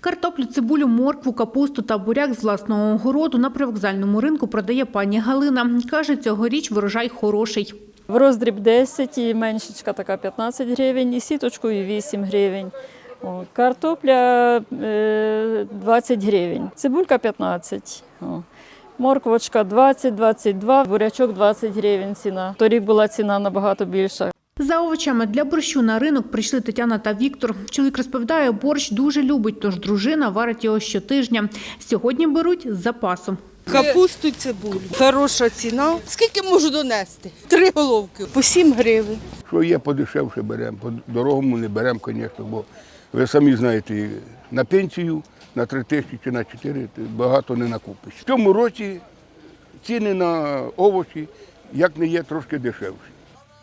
Картоплю, цибулю, моркву, капусту та буряк з власного огороду на привокзальному ринку продає пані Галина. Каже, цьогоріч врожай хороший. В роздріб 10 і меншечка така 15 гривень, і сіточкою 8 гривень. О, картопля е, 20 гривень, цибулька 15. О. Морквочка 20-22, бурячок 20 гривень ціна. Торік була ціна набагато більша. За овочами для борщу на ринок прийшли Тетяна та Віктор. Чоловік розповідає, борщ дуже любить, тож дружина варить його щотижня. Сьогодні беруть з запасом. Капусту і цибулю. Хороша ціна. Скільки можу донести? Три головки. По 7 гривень. Що є подешевше беремо, по дорогому не беремо, звісно, бо ви самі знаєте, на пенсію на 3 тисячі чи на 4 ти багато не накупиш. В цьому році ціни на овочі як не є трошки дешевші.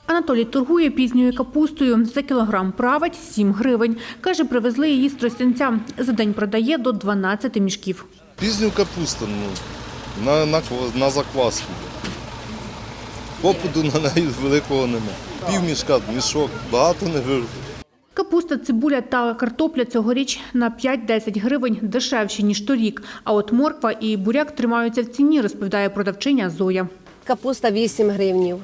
Анатолій торгує пізньою капустою. За кілограм править 7 гривень. Каже, привезли її з Тростянця. За день продає до 12 мішків. Пізню капусту, ну, на, на, на закваску. Попиту на неї великого нема. Пів мішка, мішок, багато не вирву. Капуста, цибуля та картопля цьогоріч на 5-10 гривень дешевші, ніж торік. А от морква і буряк тримаються в ціні, розповідає продавчиня Зоя. Капуста 8 гривнів.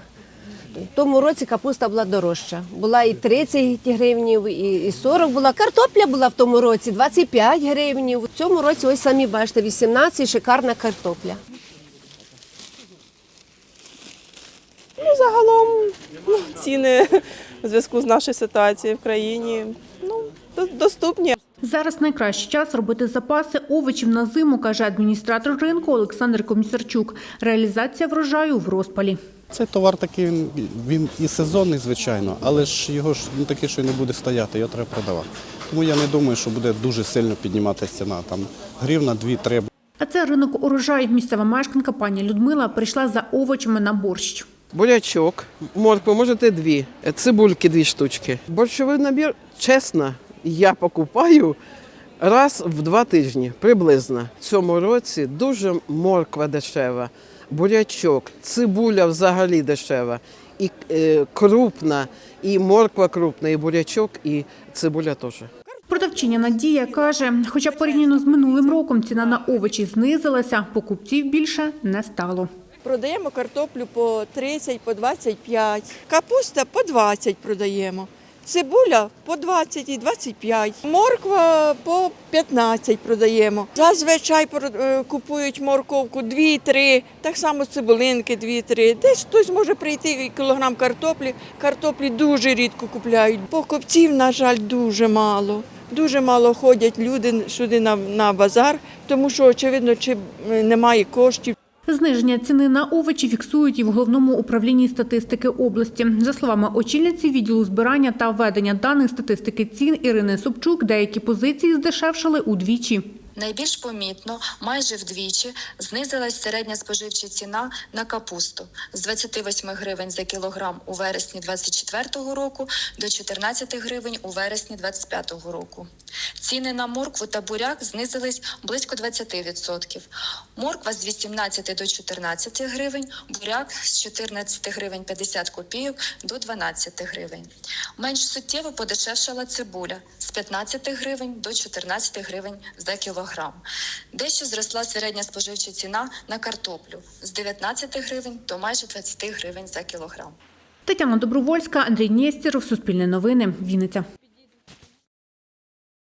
Тому році капуста була дорожча. Була і 30 гривнів, і 40 була. Картопля була в тому році 25 гривнів. В цьому році, ось самі бачите, 18 шикарна картопля. Ну, загалом ну, ціни в зв'язку з нашою ситуацією в країні ну, доступні. Зараз найкращий час робити запаси овочів на зиму, каже адміністратор ринку Олександр Комісарчук. Реалізація врожаю в розпалі. Цей товар такий він, він і сезонний, звичайно, але ж його ж ну, такий, що й не буде стояти, його треба продавати. Тому я не думаю, що буде дуже сильно підніматися ціна. Там гривна, дві-три. А це ринок урожай. Місцева мешканка пані Людмила прийшла за овочами на борщ. бурячок, морква, можете дві, цибульки дві штучки. Борщовий набір, чесно, я покупаю раз в два тижні приблизно. В цьому році дуже морква дешева, бурячок, цибуля взагалі дешева, і е, крупна, і морква крупна, і бурячок, і цибуля теж. Продавчиня Надія каже, хоча порівняно з минулим роком ціна на овочі знизилася, покупців більше не стало. Продаємо картоплю по 30, по 25, капуста по 20 продаємо. Цибуля по 20 і 25, морква по 15 продаємо. Зазвичай е, купують морковку 2-3, так само цибулинки 2-3. Десь хтось може прийти і кілограм картоплі. Картоплі дуже рідко купляють. Покупців, на жаль, дуже мало. Дуже мало ходять люди сюди на, на базар, тому що, очевидно, чи е, немає коштів. Зниження ціни на овочі фіксують і в головному управлінні статистики області. За словами очільниці відділу збирання та ведення даних статистики цін Ірини Собчук, деякі позиції здешевшали удвічі. Найбільш помітно, майже вдвічі, знизилась середня споживча ціна на капусту з 28 гривень за кілограм у вересні 2024 року до 14 гривень у вересні 2025 року. Ціни на моркву та буряк знизились близько 20%. Морква з 18 до 14 гривень, буряк з 14 гривень 50 копійок до 12 гривень. Менш суттєво подешевшала цибуля 15 гривень до 14 гривень за кілограм. Дещо зросла середня споживча ціна на картоплю з 19 гривень до майже 20 гривень за кілограм. Тетяна Добровольська, Андрій Нєстєров, Суспільне новини, Вінниця.